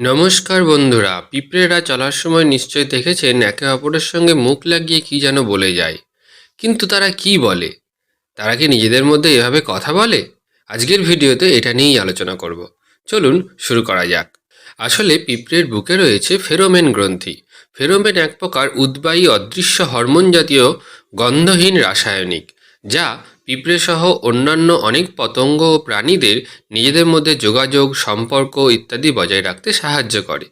নমস্কার বন্ধুরা, পিঁপড়েরা চলার সময় নিশ্চয় দেখেছেন একে অপরের সঙ্গে মুখ লাগিয়ে কি যেন বলে যায়। কিন্তু তারা কি বলে? তারা কি নিজেদের মধ্যে এভাবে কথা বলে? আজকের ভিডিওতে এটা নিয়েই আলোচনা করব। চলুন শুরু করা যাক। আসলে পিঁপড়ের বুকে রয়েছে ফেরোমেন গ্রন্থি। ফেরোমেন এক প্রকার উদ্বায়ী, অদৃশ্য, হরমোন জাতীয়, গন্ধহীন রাসায়নিক। যা পিঁপড়ে সহ অন্যান্য অনেক পতঙ্গ ও প্রাণীদের নিজেদের মধ্যে যোগাযোগ, সম্পর্ক ইত্যাদি বজায় রাখতে সাহায্য করে।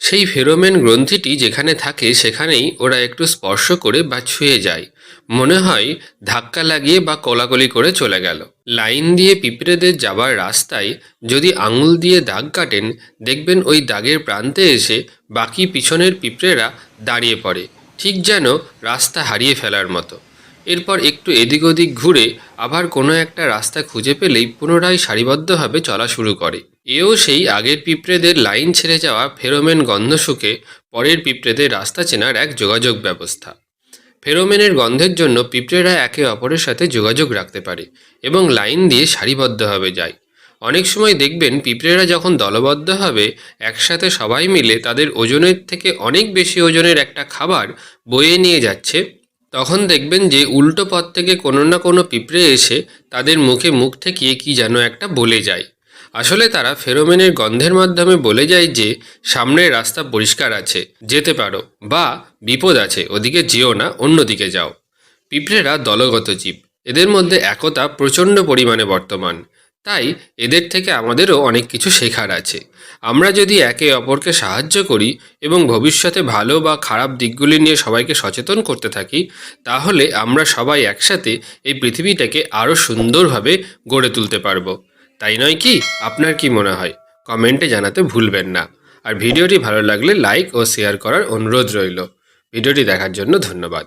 সেই ফেরোমেন গ্রন্থিটি যেখানে থাকে সেখানেই ওরা একটু স্পর্শ করে বা ছুঁয়ে যায়। মনে হয় ধাক্কা লাগিয়ে বা কোলাকুলি করে চলে গেল। লাইন দিয়ে পিঁপড়েদের যাবার রাস্তায় যদি আঙুল দিয়ে দাগ কাটেন, দেখবেন ওই দাগের প্রান্তে এসে বাকি পিছনের পিঁপড়েরা দাঁড়িয়ে পড়ে, ঠিক যেন রাস্তা হারিয়ে ফেলার মতো। এরপর একটু এদিক ওদিক ঘুরে আবার কোনো একটা রাস্তা খুঁজে পেলেই পুনরায় সারিবদ্ধভাবে চলা শুরু করে। এও সেই আগের পিঁপড়েদের লাইন ছেড়ে যাওয়া ফেরোমেন গন্ধ শুকে পরের পিঁপড়েদের রাস্তা চেনার এক যোগাযোগ ব্যবস্থা। ফেরোমেনের গন্ধের জন্য পিঁপড়েরা একে অপরের সাথে যোগাযোগ রাখতে পারে এবং লাইন দিয়ে সারিবদ্ধভাবে যায়। অনেক সময় দেখবেন পিঁপড়েরা যখন দলবদ্ধভাবে একসাথে সবাই মিলে তাদের ওজনের থেকে অনেক বেশি ওজনের একটা খাবার বয়ে নিয়ে যাচ্ছে তখন দেখবেন যে উল্টো পথ থেকে কোনো না কোনো পিঁপড়ে এসে তাদের মুখে মুখ ঠেকিয়ে কি যেন একটা বলে যায়। আসলে তারা ফেরোমেনের গন্ধের মাধ্যমে বলে যায় যে, সামনের রাস্তা পরিষ্কার আছে, যেতে পারো বা বিপদ আছে, ওদিকে যেও না, অন্যদিকে যাও। পিঁপড়েরা দলগত জীব। এদের মধ্যে একতা প্রচণ্ড পরিমাণে বর্তমান। তাই এদের থেকে আমাদেরও অনেক কিছু শেখার আছে। আমরা যদি একে অপরকে সাহায্য করি এবং ভবিষ্যতে ভালো বা খারাপ দিকগুলি নিয়ে সবাইকে সচেতন করতে থাকি, তাহলে আমরা সবাই একসাথে এই পৃথিবীটাকে আরও সুন্দরভাবে গড়ে তুলতে পারব। তাই নয় কি? আপনার কি মনে হয়? কমেন্টে জানাতে ভুলবেন না। আর ভিডিওটি ভালো লাগলে লাইক ও শেয়ার করার অনুরোধ রইল। ভিডিওটি দেখার জন্য ধন্যবাদ।